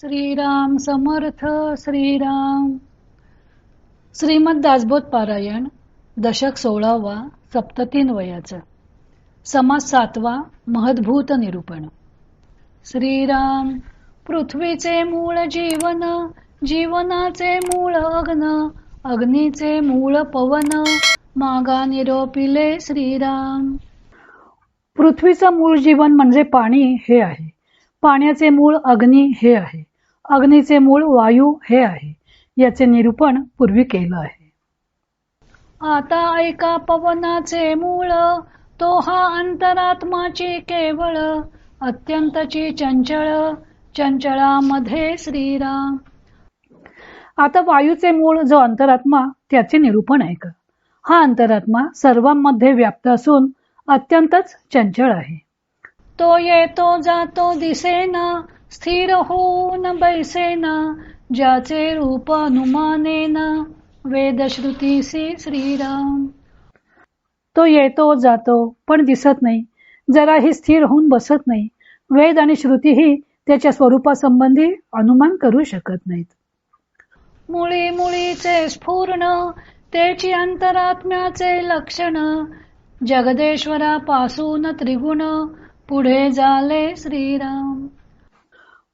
श्रीराम समर्थ श्रीराम. श्रीमद दासबोध पारायण दशक सोळावा सप्ततीन वयाचा. समास सातवा महद्भूत निरूपण. श्रीराम पृथ्वीचे मूळ जीवन जीवनाचे मूळ अग्न अग्नीचे मूळ पवन मागा निरोपिले श्रीराम. पृथ्वीचं मूळ जीवन म्हणजे पाणी हे आहे. पाण्याचे मूळ अग्नी हे आहे. अग्नीचे मूळ वायू हे आहे. याचे निरूपण पूर्वी केलं आहे. आता ऐका पवनाचे मूळ तो हा अंतरात्माची केवळ अत्यंतची चंचळ चंचळामध्ये श्रीराम. आता वायूचे मूळ जो अंतरात्मा त्याचे निरूपण आहे का? हा अंतरात्मा सर्वांमध्ये व्याप्त असून अत्यंतच चंचळ आहे. तो येतो जातो दिसेना स्थिर होऊन बैसेना ज्याचे रूप अनुमानेना वेदश्रुतीसी श्रीराम। तो येतो जातो पण दिसत नाही जराही स्थिर होऊन बसत नाही वेद आणि श्रुतीही त्याच्या स्वरूपासंबंधी अनुमान करू शकत नाहीत. मुळी मुळीचे स्फूर्ण त्याची अंतरात्म्याचे लक्षण जगदेश्वरापासून त्रिगुण पुढे झाले श्रीराम.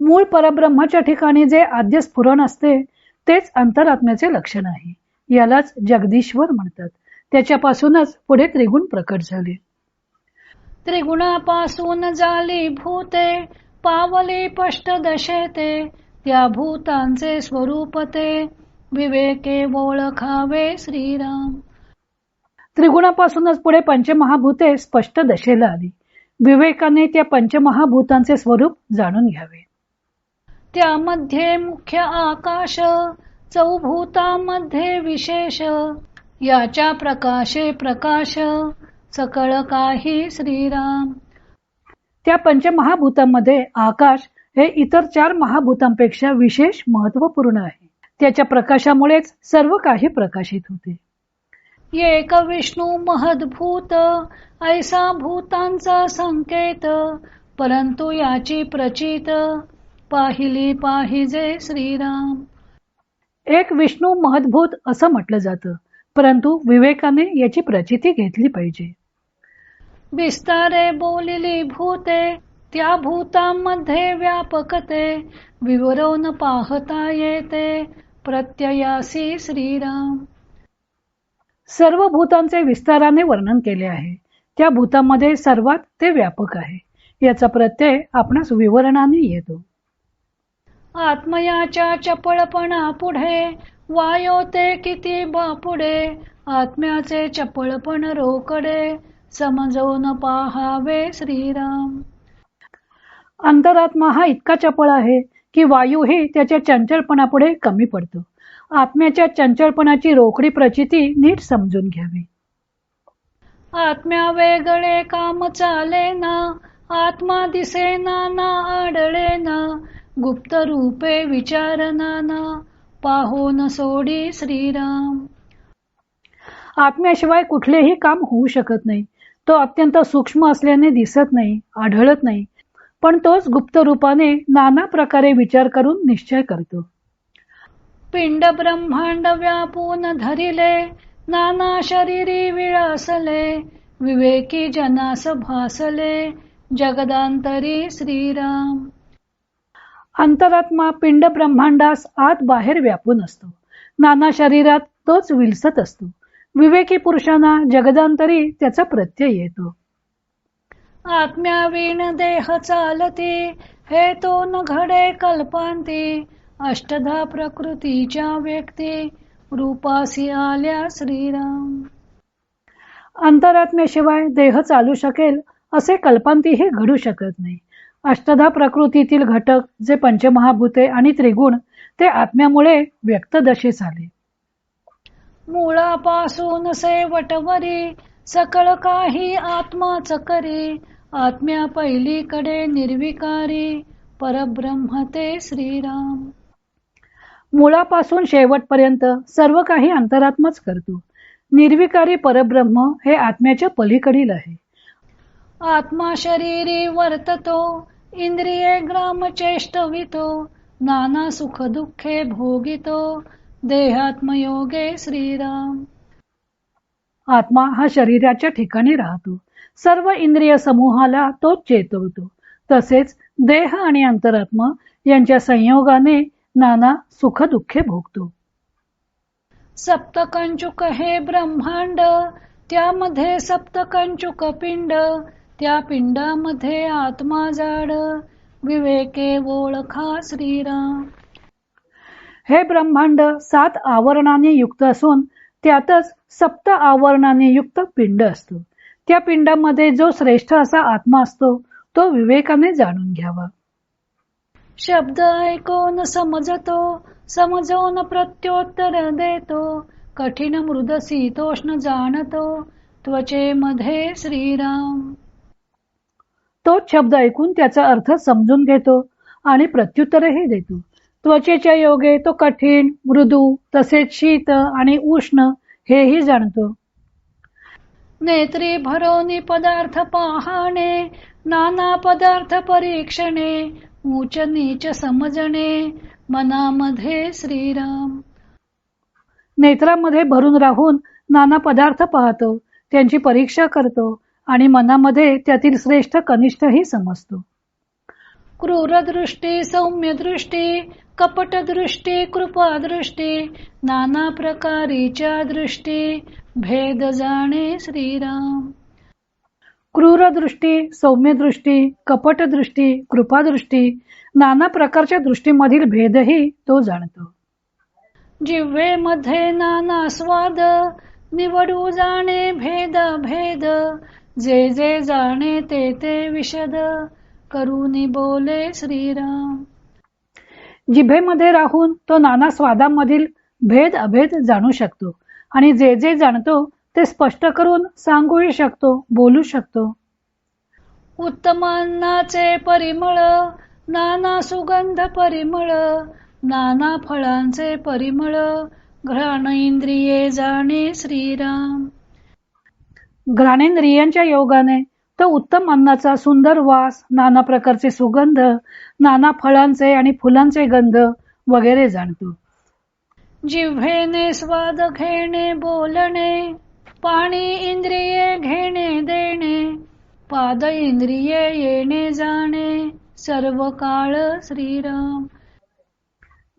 मूळ परब्रह्माच्या ठिकाणी जे आद्य स्फुरण असते तेच अंतरात्म्याचे लक्षण आहे. यालाच जगदीश्वर म्हणतात. त्याच्यापासूनच पुढे त्रिगुण प्रकट झाले. त्रिगुणापासून झाली भूते पावली पष्ट दशेते त्या भूतांचे स्वरूप ते विवेके ओळखावे श्रीराम. त्रिगुणापासूनच पुढे पंचमहाभूते स्पष्ट दशेला आली. विवेकाने त्या पंचमहाभूतांचे स्वरूप जाणून घ्यावे. त्यामध्ये मुख्य आकाश चौभूतामध्ये विशेष. याच्या प्रकाशे प्रकाश सकळ काही श्रीराम. त्या पंचमहाभूतांमध्ये आकाश हे इतर चार महाभूतांपेक्षा विशेष महत्त्वपूर्ण आहे. त्याच्या प्रकाशामुळेच सर्व काही प्रकाशित होते. एक विष्णू महद्भूत ऐसा भूतांचा संकेत परंतु याची प्रचित पाहिली पाहिजे श्रीराम. एक विष्णू महद्भूत असं म्हटलं जातं परंतु विवेकाने याची प्रचिती घेतली पाहिजे. विस्तारे बोलिली भूते त्या भूतांमध्ये व्यापकते विवरवून पाहता येते प्रत्ययासी श्रीराम. सर्व भूतांचे विस्ताराने वर्णन केले आहे. त्या भूतामध्ये सर्वात ते व्यापक आहे. याचा प्रत्यय आपणास विवरणाने येतो. आत्मयाच्या चपळपणा पुढे वायो ते किती बापुढे आत्म्याचे चपळपण रोकडे समजवून पाहावे श्रीराम. अंतरात्मा हा इतका चपळ आहे की वायूही त्याच्या चंचलपणापुढे कमी पडतो. आत्म्याच्या चंचलपणाची रोकडी प्रचिती नीट समजून घ्यावी. आत्म्या वेगळे काम चाले ना आत्मा दिसे ना आडळे ना गुप्त रूपे विचारना ना पाहून सोडी श्रीराम. आत्म्याशिवाय कुठलेही काम होऊ शकत नाही. तो अत्यंत सूक्ष्म असल्याने दिसत नाही आढळत नाही. पण तोच गुप्त रूपाने नाना प्रकारे विचार करून निश्चय करतो. पिंड ब्रह्मांड व्यापून धरिले नाना शरीरी विळासले विवेकी जनास भासले जगदांतरी श्रीराम. अंतरात्मा पिंड ब्रह्मांडास आत बाहेर व्यापून असतो. नाना शरीरात तोच विलसत असतो. विवेकी पुरुषांना जगदांतरी त्याचा प्रत्यय येतो. आत्म्यावीण देह चालती हे तो न घडे कल्पांती अष्टधा प्रकृतीच्या व्यक्ती रूपासी आल्या श्रीराम. अंतरात्म्याशिवाय देह चालू शकेल असे कल्पांतीही घडू शकत नाही. अष्टधा प्रकृतीतील घटक जे पंचमहाभूते आणि त्रिगुण ते आत्म्यामुळे व्यक्त दशे झाले मुळापासून सेवटवरी सकळ काही आत्माच करी आत्म्या पहिलीकडे निर्विकारी परब्रह्म ते श्रीराम. मुळापासून शेवटपर्यंत सर्व काही अंतरात्माच करतो. निर्विकारी परब्रह्म हे आत्म्याच्या पलीकडील आहे. आत्मा शरीरी वर्ततो इंद्रिये ग्राम चेष्टवितो नाना सुख दुःखे भोगितो देहात्मयोगे श्रीराम. आत्मा हा शरीराच्या ठिकाणी राहतो. सर्व इंद्रिय समूहाला तो चेतवतो. तसेच देह आणि अंतरात्मा यांच्या संयोगाने नाना सुख दुःखे भोगतो. सप्तकंचुक हे ब्रह्मांड त्यामध्ये सप्तकंचुक पिंड त्या पिंडामध्ये आत्मा जाड विवेके ओळखा श्रीराम. हे ब्रह्मांड सात आवरणाने युक्त असून त्यातच सप्त आवरणाने युक्त पिंड असतो. त्या पिंडामध्ये जो श्रेष्ठ असा आत्मा असतो तो विवेकाने जाणून घ्यावा. शब्द ऐकून समजतो समजून प्रत्योत्तर देतो कठीण मृद शीतोष्ण जाणतो त्वचेमध्ये श्रीराम. तो शब्द ऐकून त्याचा अर्थ समजून घेतो आणि प्रत्युत्तरही देतो. त्वचेच्या योगे तो कठीण मृदू तसेच शीत आणि उष्ण हेही जाणतो. नेत्री भरोनी पदार्थ पाहणे नाना पदार्थ परीक्षणे उच नीच समजणे मनामध्ये श्रीराम. नेत्रामध्ये भरून राहून नाना पदार्थ पाहतो त्यांची परीक्षा करतो आणि मनामध्ये त्यातील श्रेष्ठ कनिष्ठही समजतो. क्रूर दृष्टी सौम्य दृष्टी कपट दृष्टी कृपा दृष्टी नाना प्रकारीच्या दृष्टी भेद जाणे श्रीराम. क्रूर दृष्टी सौम्य दृष्टी कपट दृष्टी कृपा दृष्टी नाना प्रकारच्या दृष्टीमधील भेदही तो जाणतो. जिव्हेमध्ये नाना स्वाद निवडू जाणे भेद भेद. जे जे जाणे ते ते विशद. करून बोले श्रीराम. जिभेमध्ये राहून तो नाना स्वादामधील भेद अभेद जाणू शकतो. आणि जे जे जाणतो ते स्पष्ट करून सांगूही शकतो बोलू शकतो. उत्तमांनाचे परिमळ नाना सुगंध परिमळ नाना फळांचे परिमळ घ्राण इंद्रिये जाणे श्रीराम. घ्राणेंद्रियांच्या योगाने तो उत्तम अन्नाचा सुंदर वास नाना प्रकारचे सुगंध नाना फळांचे आणि फुलांचे गंध वगैरे जाणतो. जिव्हेने स्वाद घेणे बोलणे पाणी इंद्रिये घेणे देणे पाद इंद्रिये येणे जाणे सर्व काळ श्रीराम.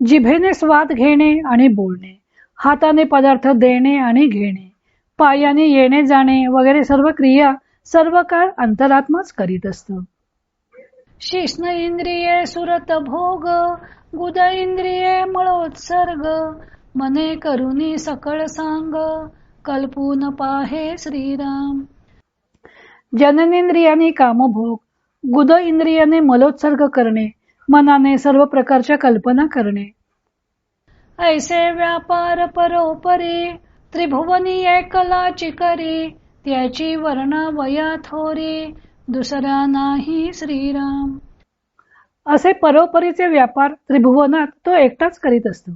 जिभेने स्वाद घेणे आणि बोलणे हाताने पदार्थ देणे आणि घेणे पायाने येणे जाणे वगैरे सर्व क्रिया सर्व काळ अंतरात्माच करीत असतो. शिष्ण इंद्रिये सुरत भोग गुद इंद्रिये मळोत्सर्ग मने करुनी सकळ सांग कल्पून पाहे श्रीराम। जननेंद्रियाने कामभोग गुद इंद्रियाने मलोत्सर्ग करणे मनाने सर्व प्रकारच्या कल्पना करणे. ऐसे व्यापार परोपरी त्रिभुवनी एकलाची करी त्याची वर्णा वया थोरी दुसरा नाही श्रीराम। असे परोपरीचे व्यापार त्रिभुवनात तो एकटाच करीत असतो.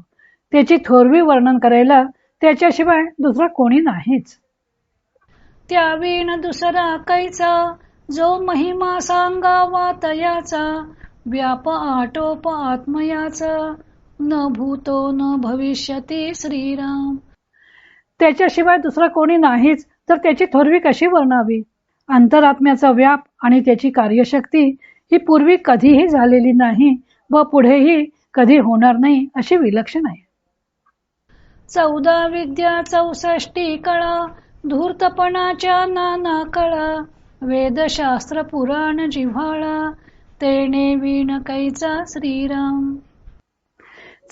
त्याची थोरवी वर्णन करायला त्याच्याशिवाय दुसरा कोणी नाहीच. त्यावीण दुसरा कैचा जो महिमा सांगावा तयाचा व्याप आटोप आत्मयाचा न भूतो न भविष्यती श्रीराम. त्याच्याशिवाय दुसरा कोणी नाहीच तर त्याची थोरवी कशी वर्णावी? अंतरात्म्याचा व्याप आणि त्याची कार्यशक्ती ही पूर्वी कधीही झालेली नाही व पुढेही कधी होणार नाही अशी विलक्षण आहे. चौदा विद्या चौसष्टी कळा धूर्तपणाच्या नाना कळा वेदशास्त्र पुराण जिव्हाळा तेने विण कैचा श्रीराम.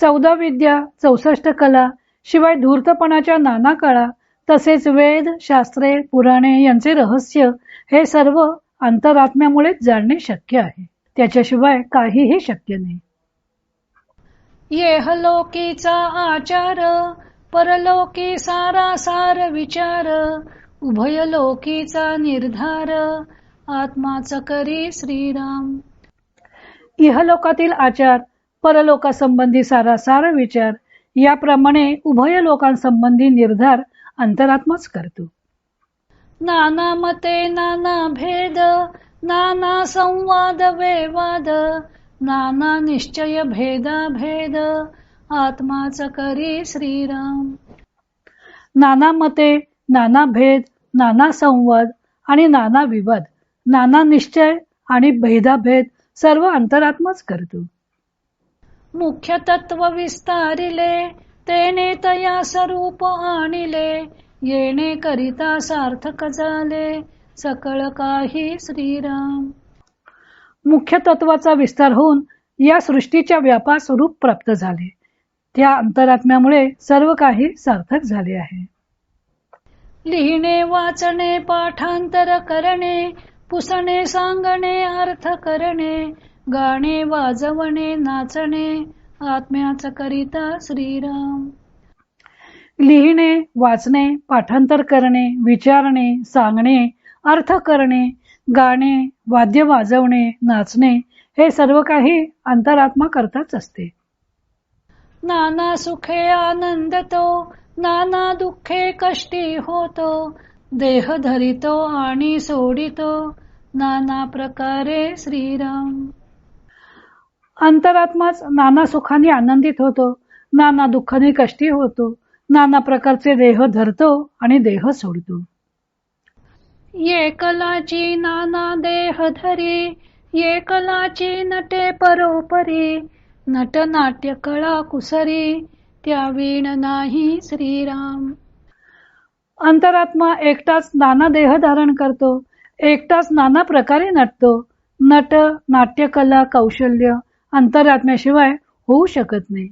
चौदा विद्या चौसष्ट कला शिवाय धूर्तपणाच्या नाना कळा तसेच वेद शास्त्रे पुराणे यांचे रहस्य हे सर्व अंतरात्म्यामुळेच जाणणे शक्य आहे. त्याच्याशिवाय काहीही शक्य नाही. येहलोकीचा आचार परलोकी सारा सार विचार उभयलोकीचा निर्धार आत्माचा करी श्रीराम. इहलोकातील आचार परलोकासंबंधी सारासार विचार याप्रमाणे उभय लोकांसंबंधी निर्धार अंतरात्माच करतो. नाना मते नाना भेद नाना संवाद वेवाद नाना निश्चय भेदा भेद आत्माच करी श्रीराम. नाना मते नाना भेद नाना संवाद आणि नाना विवाद नाना निश्चय आणि भेदाभेद सर्व अंतरात्माच करतो. मुख्य तत्व विस्तारिले तेने तया स्वरूप आणिले येणे करिता सार्थक झाले सकळ काही श्रीराम. मुख्य तत्वाचा विस्तार होऊन या सृष्टीच्या व्यापा स्वरूप प्राप्त झाले. त्या अंतरात्म्यामुळे सर्व काही सार्थक झाले आहे. लिहिणे वाचणे पाठांतर करणे पुसणे सांगणे अर्थ करणे गाणे वाजवणे नाचणे आत्म्याच करिता श्रीराम. लिहिणे वाचणे पाठांतर करणे विचारणे सांगणे अर्थ करणे गाणे वाद्य वाजवणे नाचणे हे सर्व काही अंतरात्मा करताच असते. नाना सुखे आनंद तो नाना दुःखे कष्टी होतो देह धरितो आणि सोडितो नाना प्रकारे श्रीराम. अंतरात्माच नाना सुखाने आनंदित होतो नाना दुःखाने कष्टी होतो नाना प्रकारचे देह धरतो आणि देह सोडतो. ये कलाची नाना देह धरी ये कलाची नटे परोपरी नट नाट्य कळा कुसरी त्या वीण नाही श्रीराम. अंतरात्मा एकटाच नाना देह धारण करतो एकटाच नाना प्रकारे नटतो. नट नाट्यकला कौशल्य अंतरात्म्याशिवाय होऊ शकत नाही.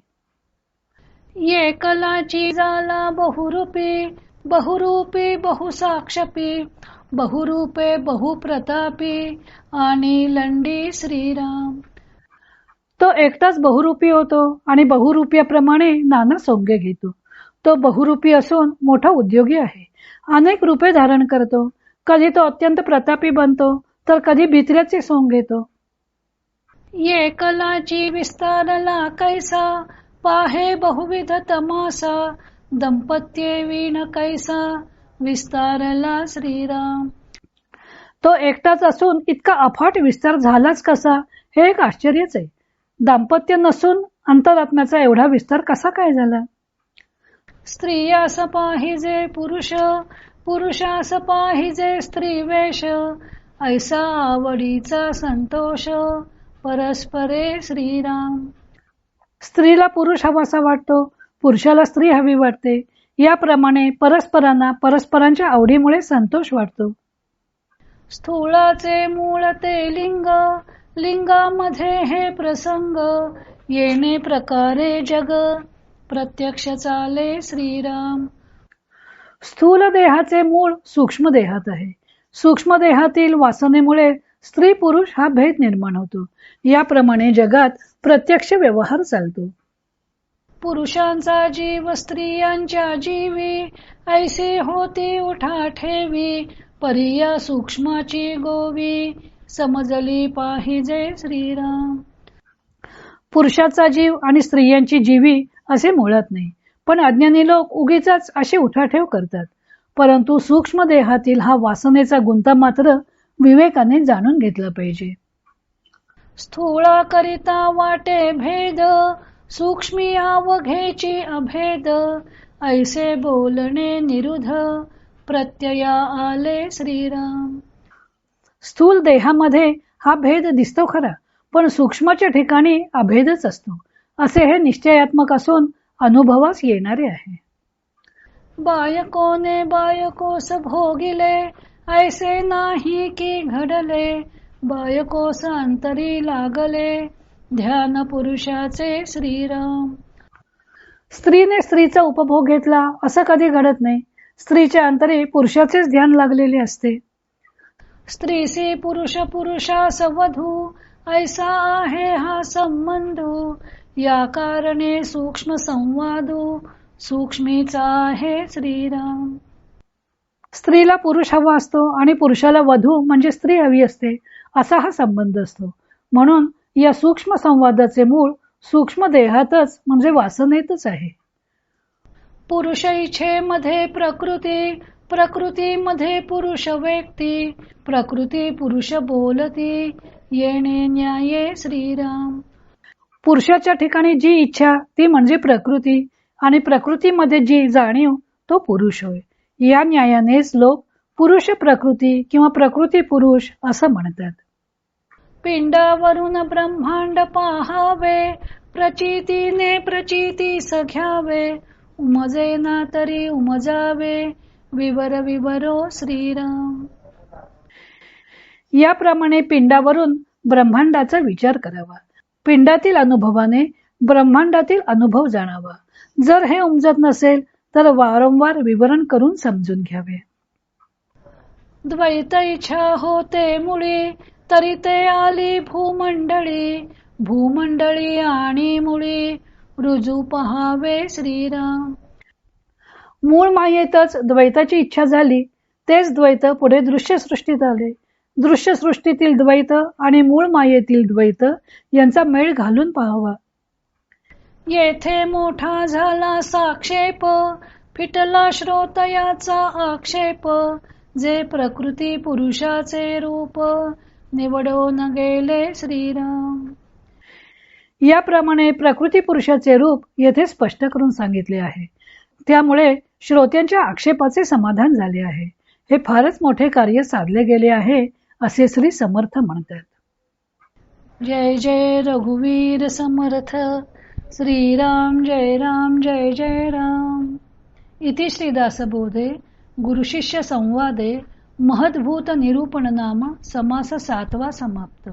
ये कलाची जाला बहुरूपी बहुरूपी बहुसाक्षपी बहुरूपे बहुप्रतापी आणि लंडी श्रीराम. तो एकटाच बहुरूपी होतो आणि बहुरूपीप्रमाणे नाना सोंगे घेतो. तो बहुरूपी असून मोठा उद्योगी आहे. अनेक रूपे धारण करतो. कधी तो अत्यंत प्रतापी बनतो तर कधी भित्र्याचे सोंग घेतो. ये कलाची विस्तारला कैसा पाहे बहुविध तमासा दंपत्ये वीण कैसा विस्तारला श्रीराम. तो एकटाच असून इतका अफाट विस्तार झालाच कसा? हे एक आश्चर्यच आहे. दाम्पत्य नसून अंतरात्म्याचा एवढा विस्तार कसा काय झाला? स्त्रियास पाहिजे पुरुष पुरुषास पाहिजे स्त्री वेश ऐसा आवडीचा संतोष परस्परे श्रीराम. स्त्रीला पुरुष हवासा वाटतो पुरुषाला स्त्री हवी वाटते. याप्रमाणे परस्परांना परस्परांच्या आवडीमुळे संतोष वाटतो. स्थूळाचे मूळ ते लिंग लिंगामध्ये हे प्रसंग येणे प्रकारे जग. प्रत्यक्ष चाले श्रीराम. स्थूल देहाचे मूळ सूक्ष्म देहात आहे. सूक्ष्म देहातील वासनेमुळे स्त्री पुरुष हा भेद निर्माण होतो. याप्रमाणे जगात प्रत्यक्ष व्यवहार चालतो. पुरुषांचा जीव स्त्रियांच्या जीवी. ऐसे होती उठा ठेवी. परिया सूक्ष्माची गोवी. समजली पाहिजे श्रीराम. पुरुषाचा जीव आणि स्त्रियांची जीवी असे मुळात नाही. पण अज्ञानी लोक उगीच अशी उठाठेव करतात. परंतु सूक्ष्म देहातील हा वासनेचा गुंता मात्र विवेकाने जाणून घेतला पाहिजे. स्थूळा करिता वाटे भेद. सूक्ष्मी अवघेची अभेद ऐसे बोलणे निरुध प्रत्यया आले श्रीराम. स्थूल देहामध्ये हा भेद दिसतो खरा पण सूक्ष्मच्या ठिकाणी अभेदच असतो. असे हे निश्चयात्मक असून अनुभवास येणारे आहे. बायकोने बायकोस भोगिले ऐसे नाही की घडले. बायकोस अंतरी लागले ध्यान पुरुषाचे श्रीराम. स्त्रीने स्त्रीचा उपभोग घेतला असं कधी घडत नाही. स्त्रीच्या अंतरी पुरुषाचेच ध्यान लागलेले असते. स्त्रीसी पुरुष पुरुषा सवधू ऐसा आहे हा संबंध. या कारणे सूक्ष्म संवादू सूक्ष्मीचा आहे श्रीराम. स्त्रीला पुरुष हवा असतो आणि पुरुषाला वधू म्हणजे स्त्री हवी असते असा हा संबंध असतो. म्हणून या सूक्ष्म संवादाचे मूळ सूक्ष्म देहातच म्हणजे वासनेतच आहे. पुरुषमध्ये प्रकृती प्रकृती मध्ये पुरुष व्यक्ती प्रकृती पुरुष बोलती येणे न्याये श्रीराम. पुरुषाच्या ठिकाणी जी इच्छा ती म्हणजे प्रकृती आणि प्रकृतीमध्ये जी जाणीव तो पुरुष होय. या न्यायानेच लोक पुरुष प्रकृती किंवा प्रकृती पुरुष असं म्हणतात. पिंडावरून ब्रह्मांड पाहावे प्रचितीने प्रचिती सघ्यावे उमजे ना तरी उमजावे विवर विवरो श्रीराम. याप्रमाणे पिंडावरून ब्रह्मांडाचा विचार करावा. पिंडातील अनुभवाने ब्रह्मांडातील अनुभव जाणावा. जर हे उमजत नसेल तर वारंवार विवरण करून समजून घ्यावे. द्वैत इच्छा होते मुळी तरी ते आली भूमंडळी भूमंडळी आणि मुळी. रुजू पहावे श्रीराम. मूळ मायेतच द्वैताची इच्छा झाली तेच द्वैत पुढे दृश्य सृष्टीत आले. दृश्य सृष्टीतील द्वैत आणि मूळ मायेतील द्वैत यांचा मेळ घालून पाहावा. येथे मोठा झाला साक्षेप फिटला श्रोतयाचा आक्षेप. जे प्रकृती पुरुषाचे रूप निवडून गेले श्रीराम. याप्रमाणे प्रकृती पुरुषाचे रूप येथे स्पष्ट करून सांगितले आहे. त्यामुळे श्रोत्यांच्या आक्षेपाचे समाधान झाले आहे. हे फारच मोठे कार्य साधले गेले आहे असे श्री समर्थ म्हणतात. जय जय रघुवीर समर्थ. श्रीराम जय राम जय जय राम. इति श्रीदासबोधे गुरुशिष्य संवादे महद्भूत निरूपण नाम समास सातवा समाप्त.